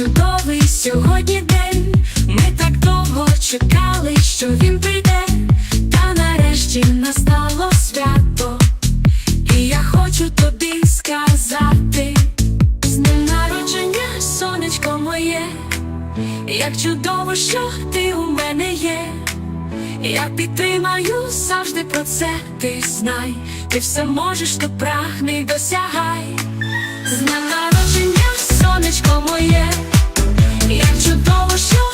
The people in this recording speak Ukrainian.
чудовий сьогодні день, ми так довго чекали, що він прийде, та нарешті настало свято, і я хочу тобі сказати, з ним народження, сонечко моє, як чудово, що ти у мене є. Я підтримаю завжди про це, ти знай, ти все можеш, то прагни, досягай. Знай днем